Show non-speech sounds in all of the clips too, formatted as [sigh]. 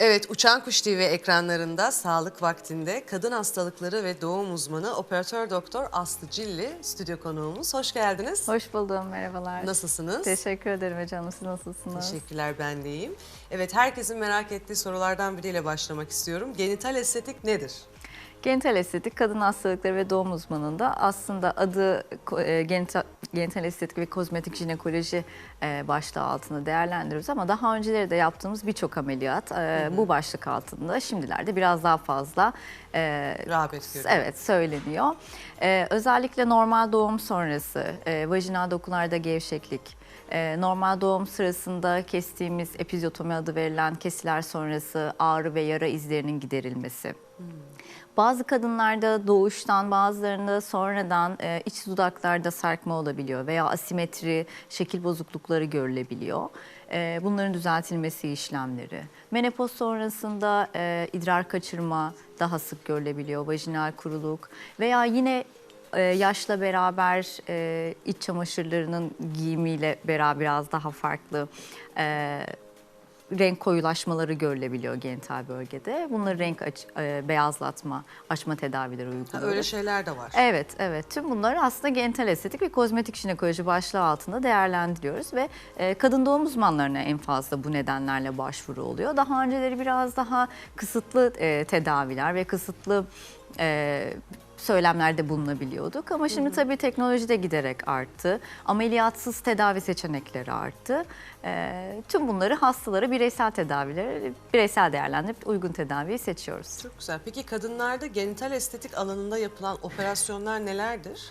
Evet, Uçan Kuş TV ekranlarında sağlık vaktinde kadın hastalıkları ve doğum uzmanı operatör doktor Aslı Cilli stüdyo konuğumuz. Hoş geldiniz. Hoş buldum, merhabalar. Nasılsınız? Teşekkür ederim hocam, siz nasılsınız? Teşekkürler ben de iyiyim. Evet herkesin merak ettiği sorulardan biriyle başlamak istiyorum. Genital estetik nedir? Genital estetik, kadın hastalıkları ve doğum uzmanında aslında adı e, genital, genital estetik ve kozmetik jinekoloji e, başlığı altında değerlendiriyoruz ama daha önceleri de yaptığımız birçok ameliyat e, bu başlık altında şimdilerde biraz daha fazla e, Rağbet görüyor. Evet söyleniyor. Özellikle normal doğum sonrası e, vajinal dokularda gevşeklik, normal doğum sırasında kestiğimiz epizotomi adı verilen kesiler sonrası ağrı ve yara izlerinin giderilmesi. Bazı kadınlarda doğuştan bazılarında sonradan e, iç dudaklarda sarkma olabiliyor veya asimetri, şekil bozuklukları görülebiliyor. E, bunların düzeltilmesi işlemleri. Menopoz sonrasında e, idrar kaçırma daha sık görülebiliyor, vajinal kuruluk veya yine e, yaşla beraber e, iç çamaşırlarının giyimiyle beraber biraz daha farklı e, renk koyulaşmaları görülebiliyor genital bölgede. Bunları renk aç- e, beyazlatma, açma tedavileri uyguluyoruz. öyle şeyler de var. Evet, evet. Tüm bunları aslında genital estetik ve kozmetik jinekoloji başlığı altında değerlendiriyoruz ve e, kadın doğum uzmanlarına en fazla bu nedenlerle başvuru oluyor. Daha önceleri biraz daha kısıtlı e, tedaviler ve kısıtlı e, söylemlerde bulunabiliyorduk ama şimdi tabii teknoloji de giderek arttı. Ameliyatsız tedavi seçenekleri arttı. E, tüm bunları hastalara bireysel tedavileri, bireysel değerlendirip uygun tedaviyi seçiyoruz. Çok güzel. Peki kadınlarda genital estetik alanında yapılan operasyonlar nelerdir?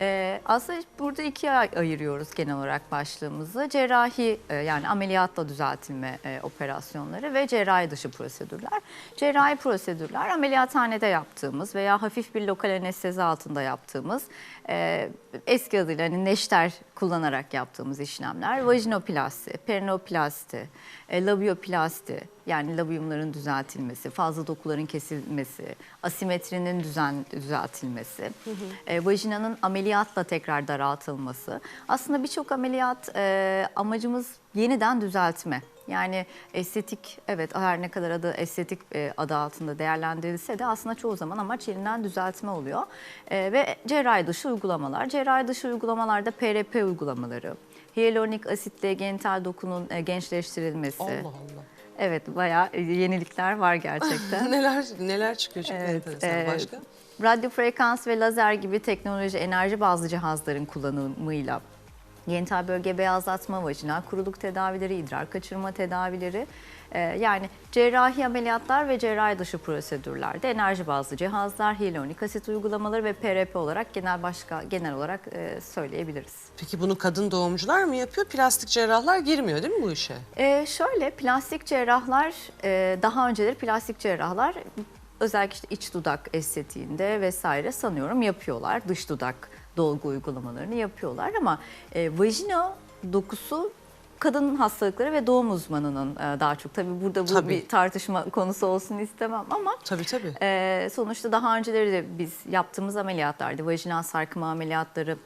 Ee, aslında burada ikiye ay- ayırıyoruz genel olarak başlığımızı. Cerrahi e, yani ameliyatla düzeltilme e, operasyonları ve cerrahi dışı prosedürler. Cerrahi prosedürler ameliyathanede yaptığımız veya hafif bir lokal anestezi altında yaptığımız e, eski adıyla hani neşter kullanarak yaptığımız işlemler. Vajinoplasti, perinoplasti, e, labioplasti yani labiumların düzeltilmesi, fazla dokuların kesilmesi, asimetrinin düzen düzeltilmesi, e, vajinanın ameliyatla tekrar daraltılması. Aslında birçok ameliyat e, amacımız yeniden düzeltme. Yani estetik, evet her ne kadar adı estetik e, adı altında değerlendirilse de aslında çoğu zaman amaç yeniden düzeltme oluyor. E, ve cerrahi dışı uygulamalar. Cerrahi dışı uygulamalarda PRP uygulamaları, hyaluronik asitle genital dokunun e, gençleştirilmesi. Allah Allah. Evet bayağı e, yenilikler var gerçekten. [laughs] neler neler çıkıyor çok Evet, enteresan. e, Başka? Radyo frekans ve lazer gibi teknoloji enerji bazlı cihazların kullanımıyla genital bölge beyazlatma, vajinal kuruluk tedavileri, idrar kaçırma tedavileri e, yani cerrahi ameliyatlar ve cerrahi dışı prosedürlerde enerji bazlı cihazlar, hyaluronik asit uygulamaları ve PRP olarak genel başka genel olarak e, söyleyebiliriz. Peki bunu kadın doğumcular mı yapıyor? Plastik cerrahlar girmiyor değil mi bu işe? Ee, şöyle plastik cerrahlar e, daha önceleri plastik cerrahlar özellikle işte iç dudak estetiğinde vesaire sanıyorum yapıyorlar. Dış dudak dolgu uygulamalarını yapıyorlar ama e, vajina dokusu kadın hastalıkları ve doğum uzmanının e, daha çok tabii burada bu Tabii. bir tartışma konusu olsun istemem ama Tabii tabii. ee, sonuçta daha önceleri de biz yaptığımız ameliyatlarda vajinal sarkma ameliyatları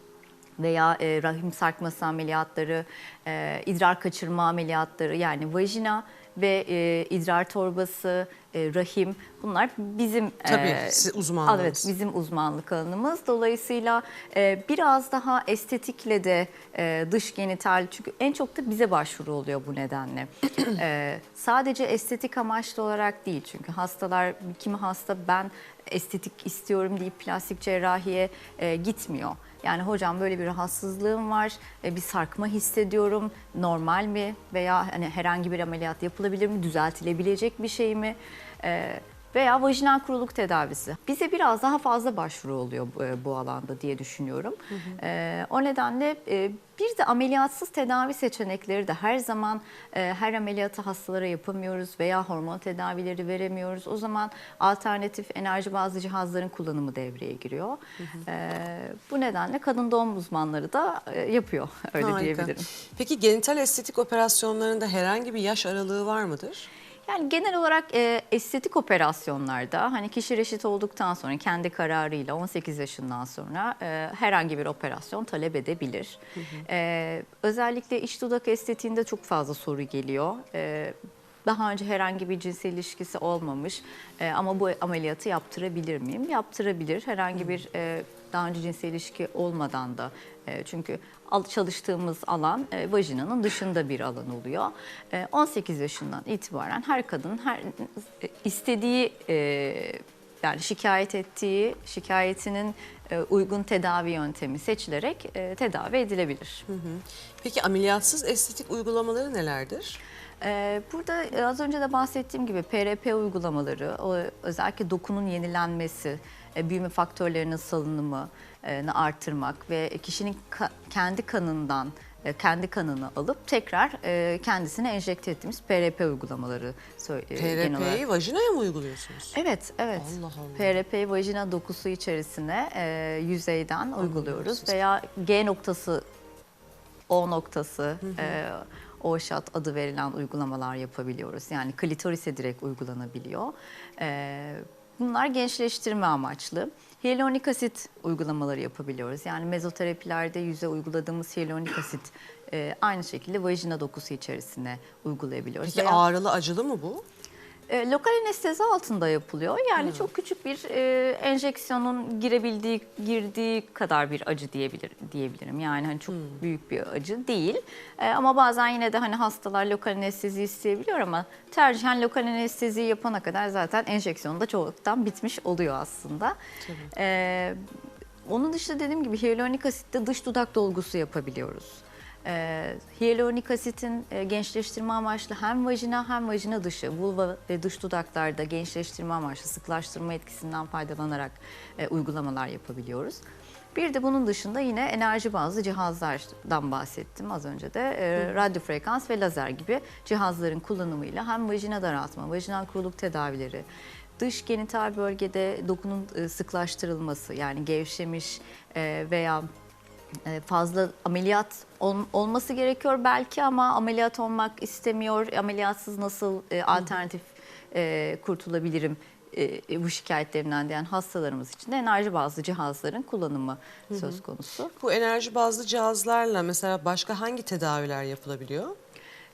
veya e, rahim sarkması ameliyatları, e, idrar kaçırma ameliyatları yani vajina ve e, idrar torbası, e, rahim bunlar bizim Tabii, e, uzmanlığınız. Evet, bizim uzmanlık alanımız. Dolayısıyla e, biraz daha estetikle de e, dış genital çünkü en çok da bize başvuru oluyor bu nedenle. [clears throat] E, sadece estetik amaçlı olarak değil çünkü hastalar kimi hasta ben estetik istiyorum deyip plastik cerrahiye e, gitmiyor. Yani hocam böyle bir rahatsızlığım var, e, bir sarkma hissediyorum, normal mi veya hani herhangi bir ameliyat yapılabilir mi, düzeltilebilecek bir şey mi? E, veya vajinal kuruluk tedavisi. Bize biraz daha fazla başvuru oluyor bu, e, bu alanda diye düşünüyorum. E, o nedenle e, bir de ameliyatsız tedavi seçenekleri de her zaman e, her ameliyatı hastalara yapamıyoruz veya hormon tedavileri veremiyoruz. O zaman alternatif enerji bazlı cihazların kullanımı devreye giriyor. E, bu nedenle kadın doğum uzmanları da e, yapıyor öyle Harika. diyebilirim. Peki genital estetik operasyonlarında herhangi bir yaş aralığı var mıdır? Yani genel olarak e, estetik operasyonlarda hani kişi reşit olduktan sonra kendi kararıyla 18 yaşından sonra e, herhangi bir operasyon talep edebilir. E, özellikle iç dudak estetiğinde çok fazla soru geliyor. E, daha önce herhangi bir cinsel ilişkisi olmamış e, ama bu ameliyatı yaptırabilir miyim? Yaptırabilir. Herhangi bir e, daha önce cinsel ilişki olmadan da e, çünkü çalıştığımız alan e, vajinanın dışında bir alan oluyor. E, 18 yaşından itibaren her kadın her e, istediği e, yani şikayet ettiği şikayetinin e, uygun tedavi yöntemi seçilerek e, tedavi edilebilir. Peki ameliyatsız estetik uygulamaları nelerdir? Ee, Burada e, az önce de bahsettiğim gibi PRP uygulamaları, özellikle dokunun yenilenmesi, e, büyüme faktörlerinin salınımını artırmak ve kişinin kendi kanından kendi kanını alıp tekrar kendisine enjekte ettiğimiz PRP uygulamaları. PRP'yi vajinaya mı uyguluyorsunuz? Evet, evet. Allah Allah. PRP vajina dokusu içerisine yüzeyden uyguluyoruz veya G noktası, O noktası, e, o şat adı verilen uygulamalar yapabiliyoruz. Yani klitorise direkt uygulanabiliyor. E, bunlar gençleştirme amaçlı. Hyaluronik asit uygulamaları yapabiliyoruz. Yani mezoterapilerde yüze uyguladığımız hyaluronik asit e, aynı şekilde vajina dokusu içerisine uygulayabiliyoruz. Peki Veya- ağrılı acılı mı bu? E, lokal anestezi altında yapılıyor. Yani çok küçük bir e, enjeksiyonun girebildiği, girdiği kadar bir acı diyebilir diyebilirim. Yani hani çok büyük bir acı değil. E, ama bazen yine de hani hastalar lokal anestezi isteyebiliyor ama tercihen lokal anestezi yapana kadar zaten enjeksiyon da çoktan bitmiş oluyor aslında. E, onun dışında dediğim gibi hyaluronik asitte dış dudak dolgusu yapabiliyoruz. E, hyaluronik asitin e, gençleştirme amaçlı hem vajina hem vajina dışı, vulva ve dış dudaklarda gençleştirme amaçlı sıklaştırma etkisinden faydalanarak e, uygulamalar yapabiliyoruz. Bir de bunun dışında yine enerji bazlı cihazlardan bahsettim az önce de. E, radyo frekans ve lazer gibi cihazların kullanımıyla hem vajina daraltma, vajinal kuruluk tedavileri, dış genital bölgede dokunun e, sıklaştırılması yani gevşemiş e, veya fazla ameliyat ol- olması gerekiyor belki ama ameliyat olmak istemiyor. Ameliyatsız nasıl e, alternatif e, kurtulabilirim e, bu şikayetlerimden diyen hastalarımız için de enerji bazlı cihazların kullanımı söz konusu. Bu enerji bazlı cihazlarla mesela başka hangi tedaviler yapılabiliyor?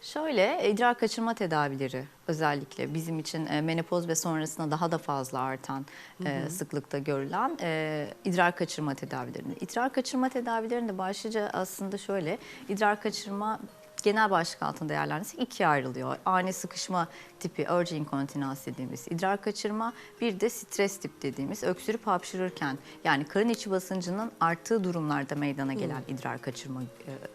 Şöyle idrar kaçırma tedavileri özellikle bizim için e, menopoz ve sonrasında daha da fazla artan e, sıklıkta görülen e, idrar kaçırma tedavilerinde. İdrar kaçırma tedavilerinde başlıca aslında şöyle idrar kaçırma genel başlık altında değerlendirsek ikiye ayrılıyor. Ani sıkışma tipi urge incontinence dediğimiz idrar kaçırma bir de stres tip dediğimiz öksürüp hapşırırken yani karın içi basıncının arttığı durumlarda meydana gelen idrar kaçırma e,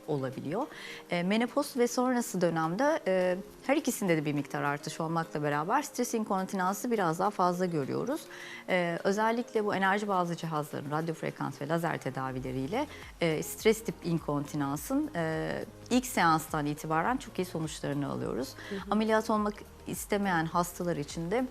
olabiliyor. E, menopoz ve sonrası dönemde e, her ikisinde de bir miktar artış olmakla beraber stres inkontinansı biraz daha fazla görüyoruz. E, özellikle bu enerji bazlı cihazların radyo frekans ve lazer tedavileriyle e, stres tip inkontinansın e, ilk seanstan itibaren çok iyi sonuçlarını alıyoruz. Ameliyat olmak istemeyen hastalar için de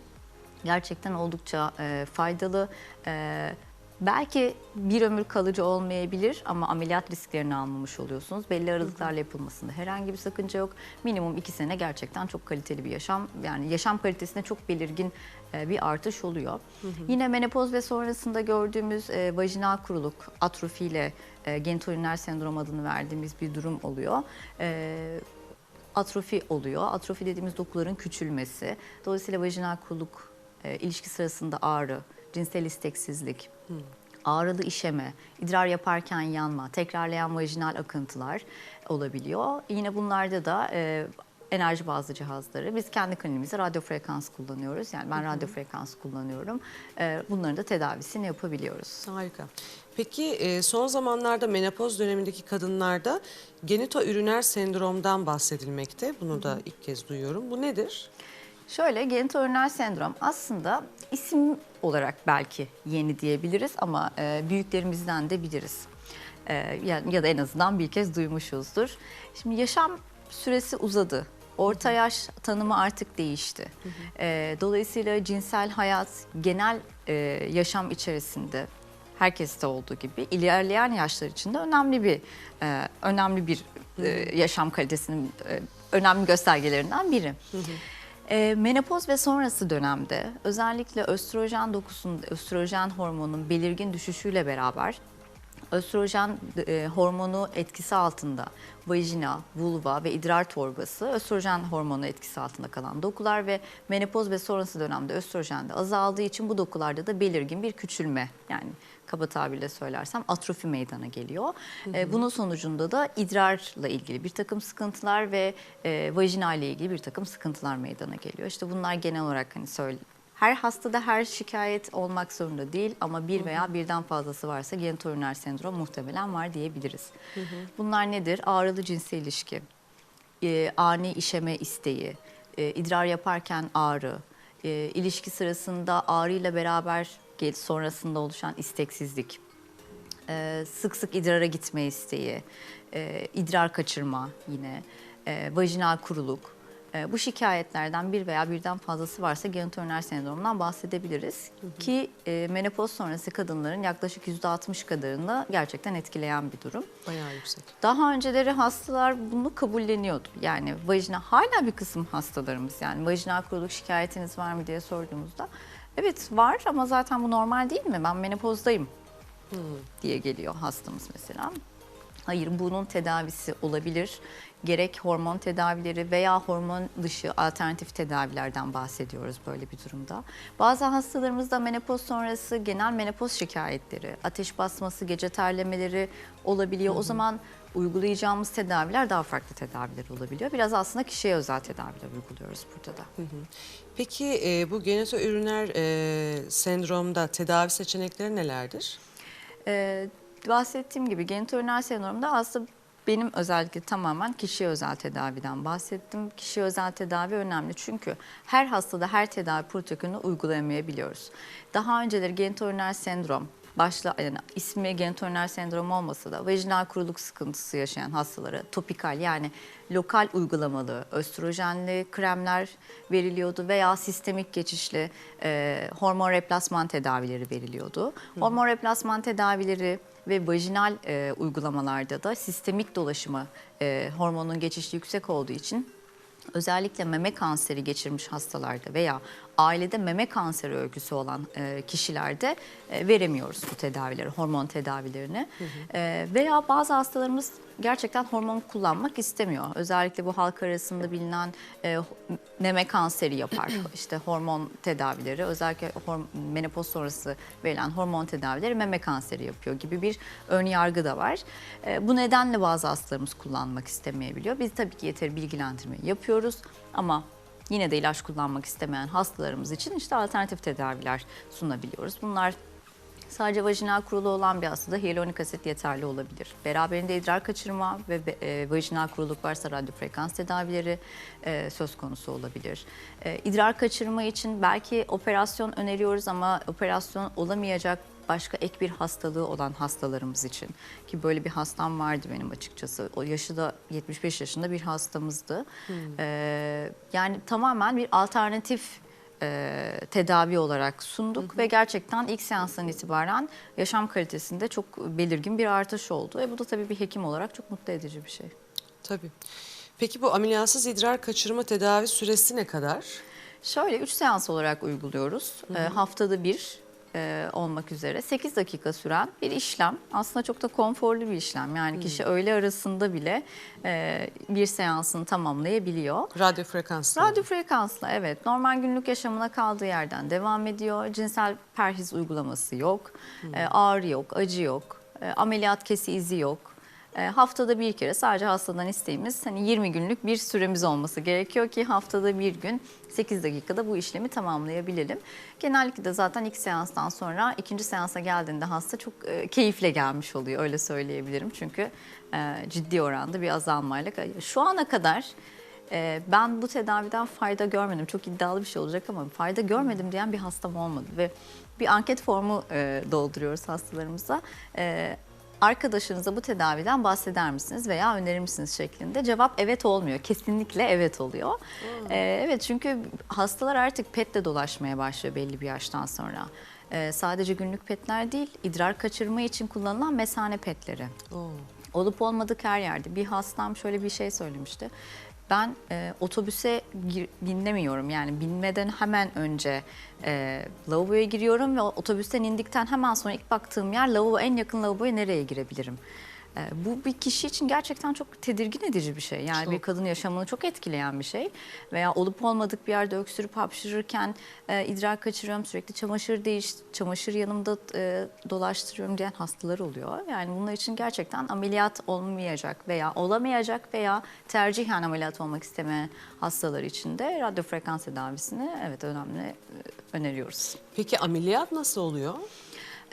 gerçekten oldukça e, faydalı. E, belki bir ömür kalıcı olmayabilir ama ameliyat risklerini almamış oluyorsunuz. Belli aralıklarla yapılmasında herhangi bir sakınca yok. Minimum iki sene gerçekten çok kaliteli bir yaşam, yani yaşam kalitesinde çok belirgin e, bir artış oluyor. Yine menopoz ve sonrasında gördüğümüz e, vajinal kuruluk, atrofiyle e, genitouriner sendrom adını verdiğimiz bir durum oluyor. E, atrofi oluyor. Atrofi dediğimiz dokuların küçülmesi. Dolayısıyla vajinal kuruluk, e, ilişki sırasında ağrı, cinsel isteksizlik, ağrılı işeme, idrar yaparken yanma, tekrarlayan vajinal akıntılar olabiliyor. Yine bunlarda da e, enerji bazlı cihazları. Biz kendi kliniğimizde radyo frekans kullanıyoruz. Yani ben radyo frekans kullanıyorum. E, bunların da tedavisini yapabiliyoruz. Harika. Peki e, son zamanlarda menopoz dönemindeki kadınlarda genitoüriner sendromdan bahsedilmekte. Bunu da ilk kez duyuyorum. Bu nedir? Şöyle genitoüriner sendrom aslında isim olarak belki yeni diyebiliriz ama e, büyüklerimizden de biliriz. E, ya, ya da en azından bir kez duymuşuzdur. Şimdi yaşam süresi uzadı. Orta yaş tanımı artık değişti. E, dolayısıyla cinsel hayat genel e, yaşam içerisinde herkeste olduğu gibi ilerleyen yaşlar içinde önemli bir e, önemli bir e, yaşam kalitesinin e, önemli göstergelerinden biri. E, menopoz ve sonrası dönemde özellikle östrojen dokusunun, östrojen hormonunun belirgin düşüşüyle beraber östrojen e, hormonu etkisi altında vajina, vulva ve idrar torbası östrojen hormonu etkisi altında kalan dokular ve menopoz ve sonrası dönemde östrojen de azaldığı için bu dokularda da belirgin bir küçülme yani kaba tabirle söylersem atrofi meydana geliyor. E, bunun sonucunda da idrarla ilgili bir takım sıkıntılar ve e, vajina ile ilgili bir takım sıkıntılar meydana geliyor. İşte bunlar genel olarak hani söyle her hastada her şikayet olmak zorunda değil ama bir veya birden fazlası varsa genitouriner sendrom muhtemelen var diyebiliriz. Bunlar nedir? Ağrılı cinsel ilişki, e, ani işeme isteği, e, idrar yaparken ağrı, e, ilişki sırasında ağrıyla beraber sonrasında oluşan isteksizlik, e, sık sık idrara gitme isteği, e, idrar kaçırma yine, e, vajinal kuruluk. E, bu şikayetlerden bir veya birden fazlası varsa genitouriner sendromundan bahsedebiliriz. Ki e, menopoz sonrası kadınların yaklaşık %60 kadarını gerçekten etkileyen bir durum. Bayağı yüksek. Daha önceleri hastalar bunu kabulleniyordu. Yani vajina hala bir kısım hastalarımız yani vajinal kuruluk şikayetiniz var mı diye sorduğumuzda evet var ama zaten bu normal değil mi? Ben menopozdayım diye geliyor hastamız mesela. Hayır bunun tedavisi olabilir. Gerek hormon tedavileri veya hormon dışı alternatif tedavilerden bahsediyoruz böyle bir durumda. Bazı hastalarımızda menopoz sonrası genel menopoz şikayetleri, ateş basması, gece terlemeleri olabiliyor. O zaman uygulayacağımız tedaviler daha farklı tedaviler olabiliyor. Biraz aslında kişiye özel tedaviler uyguluyoruz burada da. Peki e, bu genitoüriner e, sendromda tedavi seçenekleri nelerdir? Ee, bahsettiğim gibi genitouriner sendromda aslında benim özellikle tamamen kişiye özel tedaviden bahsettim. Kişiye özel tedavi önemli çünkü her hastada her tedavi protokolünü uygulayamayabiliyoruz. Daha önceleri genitouriner sendrom başla yani ismi genitouriner sendrom olmasa da vajinal kuruluk sıkıntısı yaşayan hastalara topikal yani lokal uygulamalı östrojenli kremler veriliyordu veya sistemik geçişli e, hormon replasman tedavileri veriliyordu. Hormon replasman tedavileri ve vajinal e, uygulamalarda da sistemik dolaşımı e, hormonun geçişi yüksek olduğu için özellikle meme kanseri geçirmiş hastalarda veya ailede meme kanseri öyküsü olan e, kişilerde e, veremiyoruz bu tedavileri, hormon tedavilerini. E, veya bazı hastalarımız gerçekten hormon kullanmak istemiyor. Özellikle bu halk arasında bilinen e, meme kanseri yapar. [clears throat] işte hormon tedavileri, özellikle horm- menopoz sonrası verilen hormon tedavileri meme kanseri yapıyor gibi bir ön yargı da var. E, bu nedenle bazı hastalarımız kullanmak istemeyebiliyor. Biz tabii ki yeteri bilgilendirme yapıyoruz ama yine de ilaç kullanmak istemeyen hastalarımız için işte alternatif tedaviler sunabiliyoruz. Bunlar Sadece vajinal kurulu olan bir hastada hyaluronik asit yeterli olabilir. Beraberinde idrar kaçırma ve e, vajinal kuruluk varsa radyo frekans tedavileri e, söz konusu olabilir. E, idrar kaçırma için belki operasyon öneriyoruz ama operasyon olamayacak başka ek bir hastalığı olan hastalarımız için ki böyle bir hastam vardı benim açıkçası. O yaşı da 75 yaşında bir hastamızdı. E, yani tamamen bir alternatif e, tedavi olarak sunduk ve gerçekten ilk seanstan itibaren yaşam kalitesinde çok belirgin bir artış oldu. E bu da tabii bir hekim olarak çok mutlu edici bir şey. Tabii. Peki bu ameliyatsız idrar kaçırma tedavi süresi ne kadar? Şöyle 3 seans olarak uyguluyoruz. E, haftada bir e, olmak üzere 8 dakika süren bir işlem. Aslında çok da konforlu bir işlem. Yani kişi öğle arasında bile e, bir seansını tamamlayabiliyor. Radyo frekanslı. Radyo frekansla evet normal günlük yaşamına kaldığı yerden devam ediyor. Cinsel perhiz uygulaması yok. E, ağrı yok, acı yok. E, ameliyat kesi izi yok. E, haftada bir kere sadece hastadan isteğimiz hani 20 günlük bir süremiz olması gerekiyor ki haftada bir gün 8 dakikada bu işlemi tamamlayabilelim. Genellikle de zaten ilk seanstan sonra ikinci seansa geldiğinde hasta çok e, keyifle gelmiş oluyor öyle söyleyebilirim. Çünkü e, ciddi oranda bir azalmayla. Şu ana kadar ee, ben bu tedaviden fayda görmedim. Çok iddialı bir şey olacak ama fayda görmedim diyen bir hastam olmadı. Ve bir anket formu e, dolduruyoruz hastalarımıza. Arkadaşınıza bu tedaviden bahseder misiniz veya önerir misiniz şeklinde cevap evet olmuyor. Kesinlikle evet oluyor. Ee, evet çünkü hastalar artık petle dolaşmaya başlıyor belli bir yaştan sonra. Ee, sadece günlük petler değil, idrar kaçırma için kullanılan mesane petleri Oo. olup olmadık her yerde. Bir hastam şöyle bir şey söylemişti. Ben e, otobüse gir- binemiyorum. Yani binmeden hemen önce e, lavaboya giriyorum ve otobüsten indikten hemen sonra ilk baktığım yer lavabo en yakın lavaboya nereye girebilirim? E, bu bir kişi için gerçekten çok tedirgin edici bir şey. Yani Çok. bir kadın yaşamını çok etkileyen bir şey. Veya olup olmadık bir yerde öksürüp hapşırırken e, idrar kaçırıyorum, sürekli çamaşır değiş, çamaşır yanımda e, dolaştırıyorum diyen hastalar oluyor. Yani bunlar için gerçekten ameliyat olmayacak veya olamayacak veya tercihen ameliyat olmak istemeyen hastalar için de radyo frekans tedavisini evet önemli e, öneriyoruz. Peki ameliyat nasıl oluyor?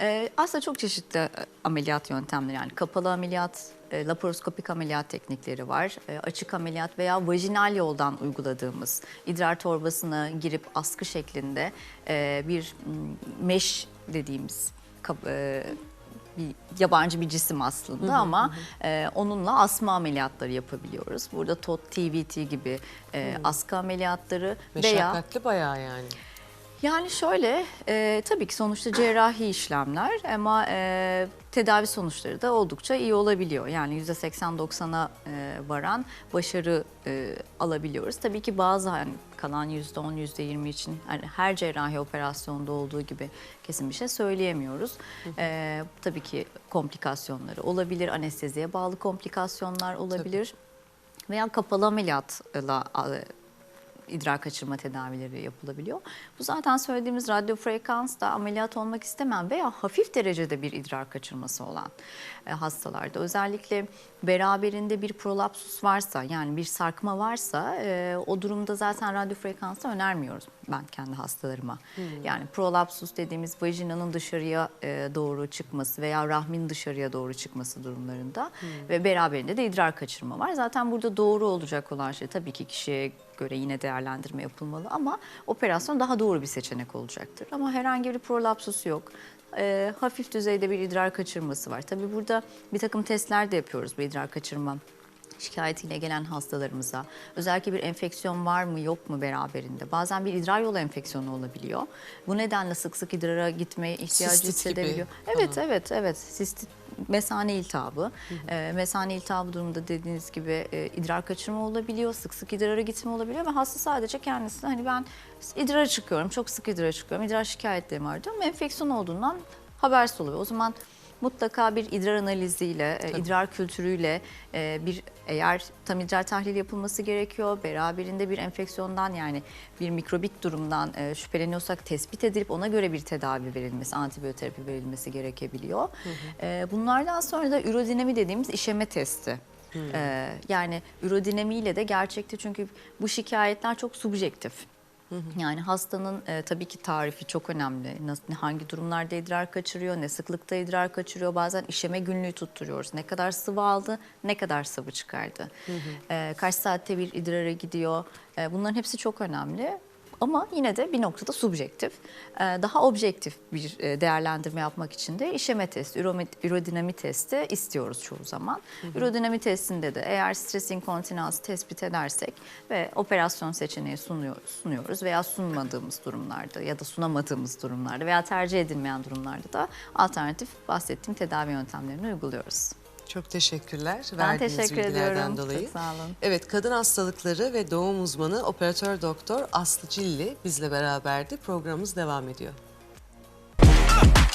Ee, aslında çok çeşitli e, ameliyat yöntemleri yani kapalı ameliyat, e, laparoskopik ameliyat teknikleri var. E, açık ameliyat veya vajinal yoldan uyguladığımız idrar torbasına girip askı şeklinde e, bir m, mesh dediğimiz e, bir yabancı bir cisim aslında ama e, onunla asma ameliyatları yapabiliyoruz. Burada TOT, TVT gibi e, askı ameliyatları veya Meşakkatli bayağı yani. Yani şöyle, e, tabii ki sonuçta cerrahi işlemler ama e, tedavi sonuçları da oldukça iyi olabiliyor. Yani %80-90'a e, varan başarı e, alabiliyoruz. Tabii ki bazı hani kalan %10, %20 için hani her cerrahi operasyonda olduğu gibi kesin bir şey söyleyemiyoruz. E, tabii ki komplikasyonları olabilir, anesteziye bağlı komplikasyonlar olabilir. Veya kapalı ameliyatla e, idrar kaçırma tedavileri yapılabiliyor. Bu zaten söylediğimiz radyo frekans da ameliyat olmak istemeyen veya hafif derecede bir idrar kaçırması olan e, hastalarda özellikle beraberinde bir prolapsus varsa yani bir sarkma varsa e, o durumda zaten radyo frekansı önermiyoruz ben kendi hastalarıma. Yani prolapsus dediğimiz vajinanın dışarıya e, doğru çıkması veya rahmin dışarıya doğru çıkması durumlarında ve beraberinde de idrar kaçırma var. Zaten burada doğru olacak olan şey tabii ki kişiye göre yine değerlendirme yapılmalı ama operasyon daha doğru bir seçenek olacaktır. Ama herhangi bir prolapsus yok. E, hafif düzeyde bir idrar kaçırması var. Tabii burada bir takım testler de yapıyoruz bu idrar kaçırma şikayetiyle gelen hastalarımıza özellikle bir enfeksiyon var mı yok mu beraberinde bazen bir idrar yolu enfeksiyonu olabiliyor. Bu nedenle sık sık idrara gitmeye ihtiyacı Sistit gibi hissedebiliyor. Evet evet evet sistit mesane iltihabı. Ee, mesane iltihabı durumunda dediğiniz gibi e, idrar kaçırma olabiliyor, sık sık idrara gitme olabiliyor ve hasta sadece kendisine hani ben idrara çıkıyorum, çok sık idrara çıkıyorum, idrar şikayetlerim var diyor ama enfeksiyon olduğundan habersiz oluyor. O zaman mutlaka bir idrar analiziyle, e, idrar kültürüyle e, bir eğer tam idrar tahlili yapılması gerekiyor. Beraberinde bir enfeksiyondan yani bir mikrobik durumdan e, şüpheleniyorsak tespit edilip ona göre bir tedavi verilmesi, antibiyoterapi verilmesi gerekebiliyor. E, bunlardan sonra da ürodinami dediğimiz işeme testi. E, yani ürodinamiyle de gerçekte çünkü bu şikayetler çok subjektif. Yani hastanın e, tabii ki tarifi çok önemli. Nasıl, hangi durumlarda idrar kaçırıyor, ne sıklıkta idrar kaçırıyor. Bazen işeme günlüğü tutturuyoruz. Ne kadar sıvı aldı, ne kadar sıvı çıkardı. E, kaç saatte bir idrara gidiyor. E, bunların hepsi çok önemli. Ama yine de bir noktada subjektif. E, daha objektif bir e, değerlendirme yapmak için de işeme testi, ürodinami testi istiyoruz çoğu zaman. Ürodinami testinde de eğer stres inkontinansı tespit edersek ve operasyon seçeneği sunuyoruz, sunuyoruz veya sunmadığımız durumlarda ya da sunamadığımız durumlarda veya tercih edilmeyen durumlarda da alternatif bahsettiğim tedavi yöntemlerini uyguluyoruz. Çok teşekkürler Ben verdiğiniz teşekkür bilgilerden ediyorum. dolayı. Çok sağ olun. Evet, kadın hastalıkları ve doğum uzmanı operatör doktor Aslı Cilli bizle beraberdi. Programımız devam ediyor.